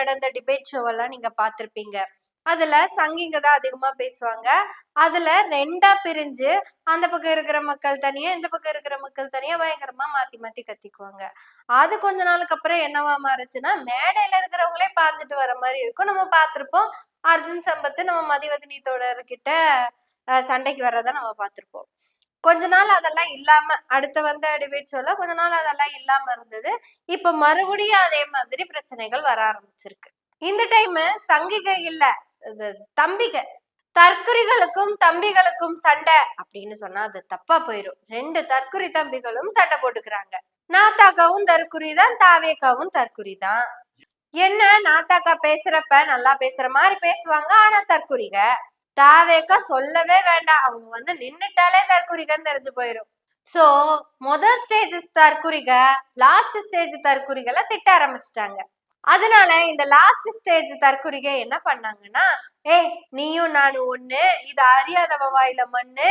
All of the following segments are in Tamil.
நடந்த டிபேட் ஷோவெல்லாம் நீங்க பாத்திருப்பீங்க அதுல சங்கிங்க தான் அதிகமா பேசுவாங்க. அதுல ரெண்டா பிரிஞ்சு அந்த பக்கம் இருக்கிற மக்கள் தனியா இந்த பக்கம் இருக்கிற மக்கள் தனியா பயங்கரமா மாத்தி மாத்தி கத்திக்குவாங்க. அது கொஞ்ச நாளுக்கு அப்புறம் என்னவா மாறுச்சுன்னா மேடையில இருக்கிறவங்களே பாஞ்சிட்டு வர மாதிரி இருக்கும். நம்ம பார்த்திருப்போம். அர்ஜுன் சம்பத்து நம்ம மதிவதனி தோழர்கிட்ட அஹ், சண்டைக்கு வர்றதை நம்ம பார்த்திருப்போம். கொஞ்ச நாள் அதெல்லாம் இல்லாம அடுத்து வந்த டிபேட் ஷோல கொஞ்ச நாள் அதெல்லாம் இல்லாம இருந்தது. இப்ப மறுபடியும் அதே மாதிரி பிரச்சனைகள் வர ஆரம்பிச்சிருக்கு. இந்த டைம் சங்கிக இல்ல இது தம்பிக. தற்குறிகளுக்கும் தம்பிகளுக்கும் சண்டை அப்படின்னு சொன்னா அது தப்பா போயிரும். ரெண்டு தற்குறி தம்பிகளும் சண்டை போட்டுக்கிறாங்க. நாத்தாக்காவும் தற்குறி தான் தாவேக்காவும் தற்குறி தான். என்ன நாத்தாக்கா பேசுறப்ப நல்லா பேசுற மாதிரி பேசுவாங்க ஆனா தற்குறிக தாவேக்கா சொல்லவே வேண்டாம். அவங்க வந்து நின்னுட்டாலே தற்குறிகன்னு தெரிஞ்சு போயிரும். சோ முத ஸ்டேஜ் தற்குறிக லாஸ்ட் ஸ்டேஜ் தற்குறிகளை திட்ட ஆரம்பிச்சிட்டாங்க. அதனால இந்த லாஸ்ட் ஸ்டேஜ் தற்குறிக என்ன பண்ணாங்கன்னா ஏய் நீயும் நானும் ஒண்ணு இது அறியாதவ வாயில மண்ணு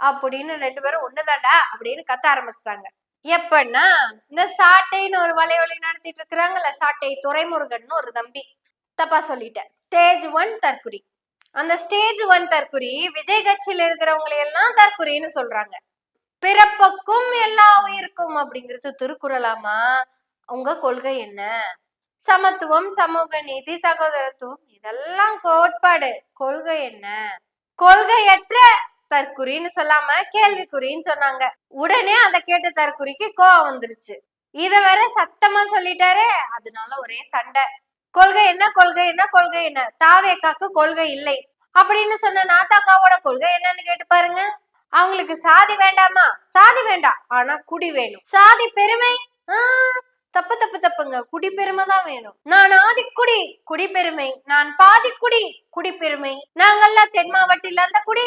அப்படின்னு ரெண்டு பேரும் ஒண்ணுதான்டா அப்படின்னு கத்த ஆரம்பிச்சிட்டாங்க. எப்பன்னா இந்த சாட்டைன்னு ஒரு வலையொலி நடத்திட்டு இருக்கிறாங்கல்ல சாட்டை துறைமுருகன் ஒரு தம்பி. தப்பா சொல்லிட்டேன். ஸ்டேஜ் ஒன் தற்குறி. அந்த ஸ்டேஜ் ஒன் தற்குறி விஜய் கட்சியில இருக்கிறவங்களை எல்லாம் தற்குறின்னு சொல்றாங்க. பிறப்புக்கும் எல்லா உயிருக்கும் அப்படிங்கிறது திருக்குறளாமா? உங்க கொள்கை என்ன? சமத்துவம் சமூக நீதி சகோதரத்துவம் இதெல்லாம் கோட்பாடு. கொள்கை என்ன? கொள்கையற்ற தற்குறின்னு சொல்லாம கேள்விக்குறின்னு சொன்னாங்க. உடனே அதை கேட்ட தற்குறிக்கு கோவம் வந்துருச்சு. இத வேற சத்தமா சொல்லிட்டாரே அதனால ஒரே சண்டை. கொள்கை என்ன கொள்கை என்ன கொள்கை என்ன? தாவேக்காக்கு கொள்கை இல்லை. அப்படின்னு சொன்ன நாத்தாக்காவோட கொள்கை என்னன்னு கேட்டு பாருங்க. அவங்களுக்கு சாதி வேண்டாமா? சாதி வேண்டாம் ஆனா குடி வேணும். சாதி பெருமை? ஆஹ் தப்பு தப்பு தப்புங்க. குடி பெருமை தான் வேணும். நான் ஆதிக்குடி குடி பெருமை. நான் பாதிக்குடி குடி பெருமை. நாங்கெல்லாம் தென் மாவட்டத்தில் அந்த குடி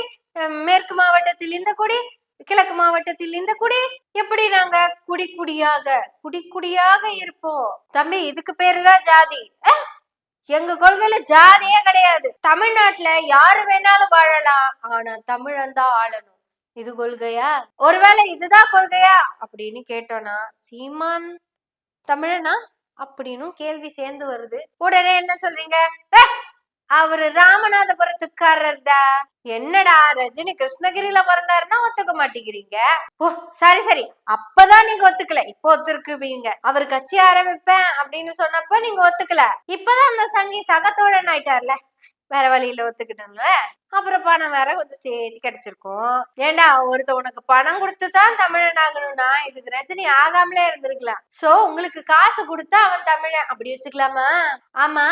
மேற்கு மாவட்டத்தில் இந்த குடி கிழக்கு மாவட்டத்தில் இந்த குடி எப்படி நாங்க குடி குடியாக குடி குடியாக இருப்போம்? தம்பி இதுக்கு பேருதான் ஜாதி. எங்க கொள்கையில ஜாதியே கிடையாது. தமிழ்நாட்டுல யாரு வேணாலும் வாழலாம் ஆனா தமிழன் தான் ஆளணும். இது கொள்கையா? ஒருவேளை இதுதான் கொள்கையா? அப்படின்னு கேட்டோம்னா சீமான் தமிழனா? அப்படின்னும் கேள்வி சேர்ந்து வருது. உடனே என்ன சொல்றீங்க? அவரு ராமநாதபுரத்துக்காரர்டா. என்னடா ரஜினி கிருஷ்ணகிரியில பிறந்தாருன்னா ஒத்துக்க மாட்டேங்கிறீங்க? ஓ சரி சரி. அப்பதான் நீங்க ஒத்துக்கல. இப்போ ஒத்துருக்குவீங்க. அவர் கட்சி ஆரம்பிப்பேன் அப்படின்னு சொன்னப்ப நீங்க ஒத்துக்கல. இப்பதான் அந்த சங்கி சகத்தோழன் ஆயிட்டார்ல. வேற வழியில ஒத்துக்கிட்டோம்ல அப்புறம் பணம் வேற கொஞ்சம் சேர்த்து கிடைச்சிருக்கும். ஏண்டா ஒருத்த உனக்கு பணம் கொடுத்துதான் தமிழன் ஆகணும்னா இதுக்கு ரஜினி ஆகாமலே இருந்திருக்கலாம். சோ உங்களுக்கு காசு கொடுத்தா அவன் தமிழன். அப்படி வச்சுக்கலாமா? ஆமா.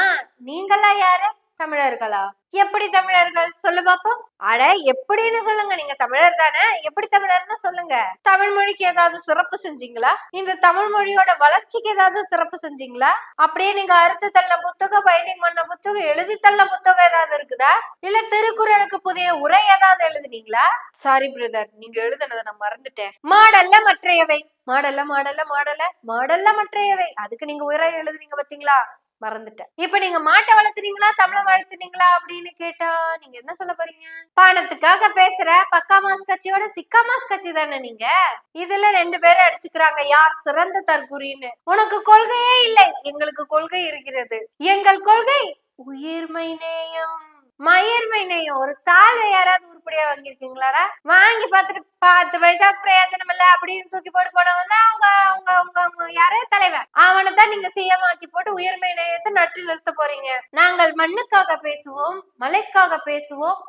நீங்கெல்லாம் யாரு? தமிழர்களா? எப்படி தமிழர்கள்? சொல்லு பாப்போம் அட எப்படின்னு சொல்லுங்க. நீங்க தமிழர் தானே? எப்படி தமிழர்னு சொல்லுங்க. தமிழ் மொழிக்கு ஏதாவது சிறப்பு செஞ்சீங்களா? இந்த தமிழ் மொழியோட வளர்ச்சிக்கு ஏதாவது சிறப்பு செஞ்சீங்களா? அப்படியே நீங்க அறுத்து தள்ள புத்தகம் பைண்டிங் பண்ண புத்தகம் எழுதி தள்ள புத்தகம் ஏதாவது இருக்குதா? இல்ல திருக்குறளுக்கு புதிய உரை ஏதாவது எழுதுனீங்களா? சாரி பிரதர் நீங்க எழுதுனதை நான் மறந்துட்டேன். மாடல்ல மற்றையவை. மாடல்ல மாடல்ல மாடல்ல. மாடல்ல மற்றையவை. அதுக்கு நீங்க உரை எழுதுனீங்க பாத்தீங்களா? மறந்துட்டேன். இப்ப நீங்க மாட்டை வளர்த்துனீங்களா தமிழ வளர்த்துனீங்களா அப்படின்னு கேட்டா நீங்க என்ன சொல்ல போறீங்க? பணத்துக்காக பேசுற பக்கா மாஸ் கட்சியோட சிக்கா மாஸ் கட்சி தானே நீங்க? இதுல ரெண்டு பேரும் அடிச்சுக்கிறாங்க. யார் சிறந்த தற்குறின்னு? உனக்கு கொள்கையே இல்லை. எங்களுக்கு கொள்கை இருக்கிறது. எங்கள் கொள்கை உயிர்மை நேயம். மயிர்மை நேயம் ஒரு சால்வை யாராவது உருப்படியா வாங்கியிருக்கீங்களாடா? வாங்கி பார்த்துட்டு பத்து பைசா பிரயோஜனம் இல்ல அப்படின்னு தூக்கி போட்டு போனவன் தான் அவங்க அவங்க அவங்க அவங்க. யாரே தலைவன். அவனை தான் நீங்க சிஎம் ஆக்கி போட்டு உயிர்மை நேயத்தை நட்டு நிறுத்த போறீங்க. நாங்கள் மண்ணுக்காக பேசுவோம் மலைக்காக பேசுவோம்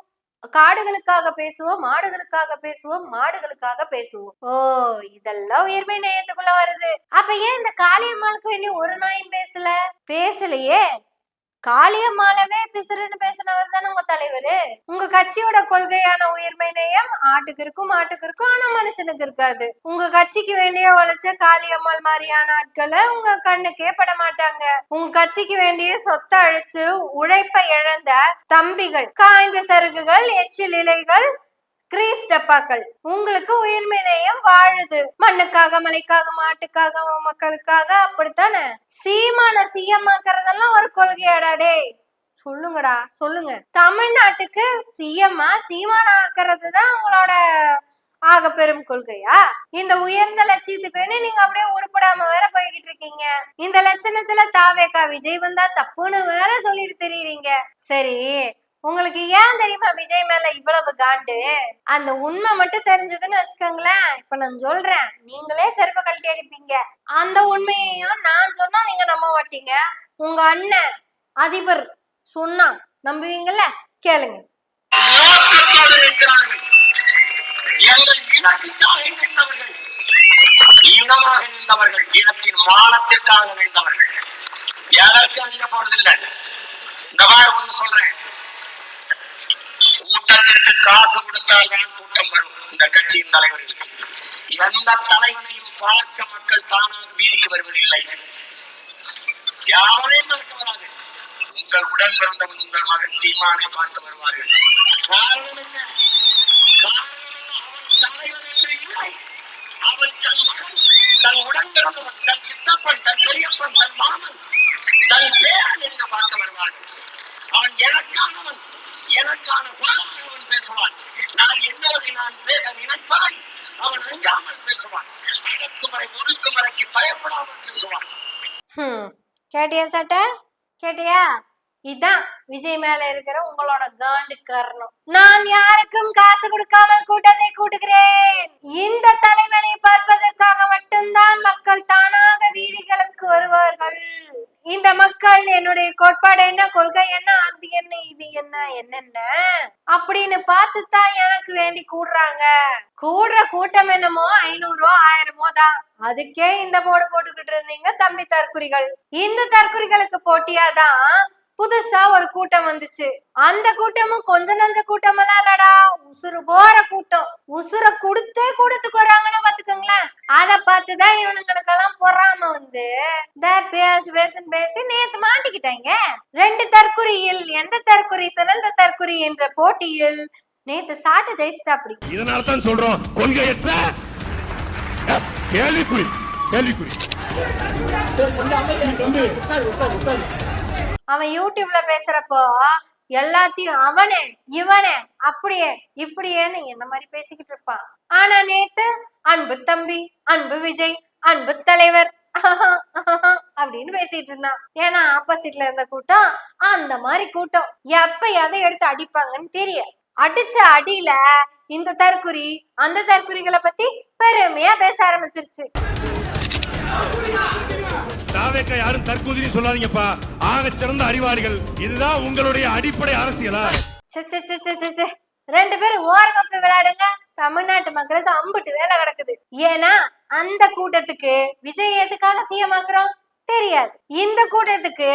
காடுகளுக்காக பேசுவோம் மாடுகளுக்காக பேசுவோம் மாடுகளுக்காக பேசுவோம். ஓ இதெல்லாம் உயிர்மை நேயத்துக்குள்ள வருது. அப்ப ஏன் இந்த காளியம்மாளுக்கு வேண்டி ஒரு நாயும் பேசல? பேசலையே. காளியம்மாலவே பிசுறுன்னு பேசினவர் தானே உங்க தலைவரு? உங்க கட்சியோட கொள்கையான உயிர்மை நேயம் ஆட்டுக்கு இருக்கும் மாட்டுக்கு இருக்கும் ஆனா மனுஷனுக்கு இருக்காது. உங்க கட்சிக்கு வேண்டிய உழைச்ச காளியம்மாள் மாதிரியான ஆட்களை உங்க கண்ணுக்கே பட மாட்டாங்க. உங்க கட்சிக்கு வேண்டிய சொத்தை அழிச்சு உழைப்பை இழந்த தம்பிகள் காய்ந்த சருகுகள் எச்சில் இலைகள் கிரீஸ் டப்பாக்கள் உங்களுக்கு உயிர்மை நேயம் வாழுது. மண்ணுக்காக மலைக்காக மாட்டுக்காக மக்களுக்காக அப்படித்தானே? சீமான சிஎம் ஆக்குறதெல்லாம் ஒரு கொள்கையாடா டேய். சொல்லுங்கடா சொல்லுங்க. தமிழ்நாட்டுக்கு சிஎம்மா சீமான ஆக்குறது தான் உங்களோட ஆக பெரும் கொள்கையா? இந்த உயர்ந்த லட்சியத்துக்குன்னு நீங்க அப்படியே உருப்படாம வேற போய்கிட்டு இருக்கீங்க. இந்த லட்சணத்துல தாவேக்கா விஜய் வந்தா தப்புன்னு வேற சொல்லிட்டு தெரியுறீங்க. சரி உங்களுக்கு ஏன் தெரியுமா விஜய் மேல இவ்வளவு காண்டு? அந்த உண்மை மட்டும் தெரிஞ்சதுன்னு வச்சுக்கோங்களேன். இப்ப நான் சொல்றேன். நீங்களே செருப்ப கழட்டி அடிப்பீங்க. அந்த உண்மையையும் நான் சொன்னா நீங்க நம்ப மாட்டீங்க. உங்க அண்ணன் அதிபர் சொன்னா நம்புவீங்கல்ல? கேளுங்க. இனமாக நின்றவர்கள். இனத்தின் மானத்திற்காக நின்றவர்கள் எதற்கு அறிய போறதில்லை. இந்த மாதிரி ஒண்ணு சொல்றேன். கூட்டத்திற்கு காசு கொடுத்தால் தான் கூட்டம் வரும் இந்த கட்சியின் தலைவர்களுக்கு. எந்த தலைமையும் பார்க்க மக்கள் தானாக வீதிக்கு வருவதில்லை. யாரையும் பார்க்க வராது. உங்கள் உடன் பிறந்தவன் உங்கள் மகன் சீமானை பார்க்க வருவார்கள். காரணம் என்ன? தலைவர் என்று இல்லை. அவன் தன் மகன் தன் உடன் பிறந்தவன் தன் சித்தப்பன் தன் பெரியப்பன் தன் மாமன் தன் பேரன் என்று பார்க்க வருவார்கள். அவன் எனக்கானவன் எனக்கான குரலை அவன் பேசுவான். நான் என்னவரை நான் பேச நினைப்பதை அவன் அஞ்சாமல் பேசுவான். அடக்குமுறை ஒடுக்குமுறைக்கு பயப்படாமல் பேசுவான். கேட்டியா சட்ட? கேட்டியா? இதான் விஜய் மேல இருக்கிற உங்களோட காண்டு காரணம். நான் யாருக்கும் காசு கொடுக்காமல் கூட்டத்தை கூட்டுகிறேன். இந்த தலைவனை பார்ப்பதற்காக மட்டும்தான் மக்கள் தானாக வீதிகளுக்கு வருவார்கள். இந்த மக்கள் என்னுடைய கோட்பாடு என்ன கொள்கை என்ன? என்னென்ன? அப்படின்னு பார்த்து தான் எனக்கு வேண்டி கூடுறாங்க. கூடுற கூட்டம் என்னமோ ஐநூறோ ஆயிரமோ தான். அதுக்கே இந்த போர்டு போட்டுக்கிட்டு இருந்தீங்க தம்பி தற்குறிகள். இந்த தற்குறிகளுக்கு போட்டியாதான் புதுசா ஒரு கூட்டம் வந்துச்சு. அந்த கூட்டமும் கொஞ்ச நஞ்ச கூட்டமெல்லாம் இல்லடா. உசுறு போற கூட்டம். உசுர கொடுத்தே கூட்டத்துக்கு வராங்கன்னு பாத்துக்கோங்களேன் அத பார்த்துதான் இவனுங்களுக்கெல்லாம் பொறாம வந்து. பேசு பேசுன்னு பேசி. நேத்து மாட்டிக்கிட்டாங்க. ரெண்டு தற்குறியில் எந்த தற்குறி சிறந்த தற்குறி என்ற போட்டியில் நேத்து சாட்டை ஜெயிச்சிட்டா அப்படி இதனால தான் சொல்றோம் கொள்கையற்ற கேள்விக்குறி கேள்விக்குறி. அவன் யூடியூப்ல பேசுறப்போ எல்லாத்தையும் அவனே இவனே அப்படியே இப்படியேன்னு என்ன மாதிரி பேசிக்கிட்டு இருப்பான். ஆனா நேத்து அன்பு தம்பி அன்பு விஜய் அன்பு தலைவர் அப்படின்னு பேசிட்டு இருந்தான். ஏன்னா ஆப்போசிட்ல இருந்த கூட்டம் அந்த மாதிரி கூட்டம். எப்ப எதை எடுத்து அடிப்பாங்கன்னு தெரிய அடிச்ச அடியில இந்த தற்குறி அந்த தற்குறிகளை பத்தி பெருமையா பேச ஆரம்பிச்சிருச்சு. தாவேக்கா யாரும் தற்கூதிரி சொல்லாதீங்கப்பா. ஆக சிறந்த அறிவாளிகள். இதுதான் உங்களுடைய அடிப்படை அரசியலா? ரெண்டு பேரும் ஓரமா விளையாடுங்க. தமிழ்நாட்டு மக்களுக்கு அம்புட்டு வேலை கிடக்குது. ஏன்னா அந்த கூட்டத்துக்கு விஜய் எதுக்காக சிஎம் ஆக்குறோம் தெரியாது. இந்த கூட்டத்துக்கு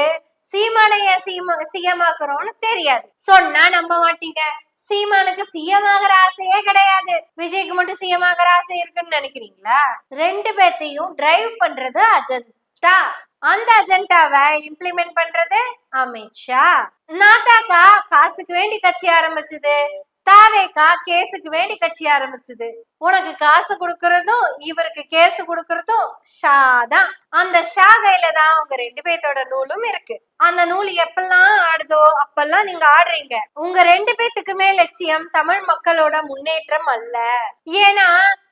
சீமானைய சீமா சிஎம் ஆக்குறோம்னு தெரியாது. சொன்னா நம்ப மாட்டீங்க. சீமானுக்கு சிஎம் ஆகிற ஆசையே கிடையாது. விஜய்க்கு மட்டும் சிஎம் ஆகிற ஆசை இருக்குன்னு நினைக்கிறீங்களா? ரெண்டு பேர்த்தையும் டிரைவ் பண்றது அஜந்த். அந்த அஜெண்டாவை இம்ப்ளிமெண்ட் பண்றது அமித்ஷா. நாத்தாக்கா காசுக்கு வேண்டி கட்சி ஆரம்பிச்சது. தாவேக்கா கேஸுக்கு வேண்டி கட்சி ஆரம்பிச்சது. உனக்கு காசு கொடுக்கறதும் இவருக்கு கேஸ் கொடுக்கறதும் ஷா தான். அந்த ஷா கையில தான் உங்க ரெண்டு பேர்த்தோட நூலும் இருக்கு. அந்த நூல் எப்பெல்லாம் ஆடுதோ அப்பெல்லாம் நீங்க ஆடுறீங்க. உங்க ரெண்டு பேத்துக்குமே லட்சியம் தமிழ் மக்களோட முன்னேற்றம் அல்ல. ஏன்னா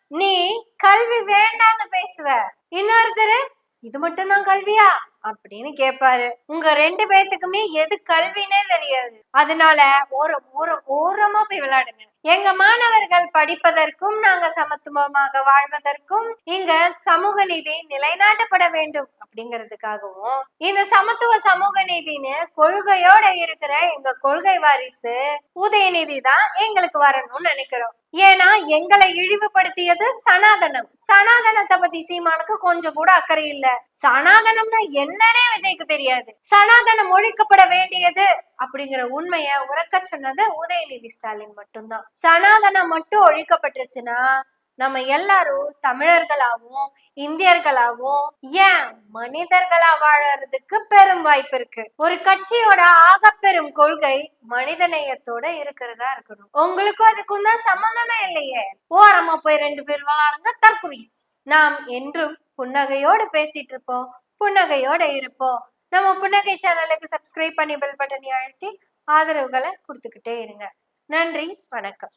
நீ கல்வி வேண்டான்னு பேசுவ. இன்னொருத்தர் இது மட்டும்தான் கல்வியா? அப்படின்னு கேட்பாரு உங்க ரெண்டு பேத்துக்குமே எது கல்வினே தெரியாது. அதனால ஒரு ஒரு ஓரமா போய் விளையாடுங்க. எங்க மாணவர்கள் படிப்பதற்கும் நாங்க சமத்துவமாக வாழ்வதற்கும் இங்க சமூக நீதி நிலைநாட்டப்பட வேண்டும் அப்படிங்கிறதுக்காகவும் இந்த சமத்துவ சமூக நீதினு கொள்கையோட இருக்கிற எங்க கொள்கை வாரிசு உதயநிதி தான் எங்களுக்கு வரணும்னு நினைக்கிறோம். ஏன்னா எங்களை இழிவுபடுத்தியது சனாதனம். சனாதனத்தை பத்தி சீமானுக்கு கொஞ்சம் கூட அக்கறை இல்ல. சனாதனம்னா என்னன்னே விஜய்க்கு தெரியாது. சனாதனம் ஒழிக்கப்பட வேண்டியது அப்படிங்கிற உண்மைய உறக்க சொன்னது உதயநிதி ஸ்டாலின் மட்டும்தான். சனாதனம் மட்டும் ஒழிக்கப்பட்டுருச்சுன்னா நம்ம எல்லாரும் தமிழர்களாவும் இந்தியர்களாவும் ஏன் மனிதர்களா வாழறதுக்கு பெரும் வாய்ப்பு இருக்கு? ஒரு கட்சியோட ஆகப்பெரும் கொள்கை மனிதநேயத்தோட இருக்கிறதா இருக்கணும். உங்களுக்கும் அதுக்கும் தான் சம்பந்தமே இல்லையே. ஓரமா போய் ரெண்டு பேர் விளாடுங்க தற்குறீஸ். நாம் என்றும் புன்னகையோடு பேசிட்டு இருப்போம் புன்னகையோட இருப்போம். நம்ம புன்னகை சேனலுக்கு சப்ஸ்கிரைப் பண்ணி பெல் பட்டனை அழுத்தி ஆதரவுகளை கொடுத்துக்கிட்டே இருங்க. நன்றி வணக்கம்.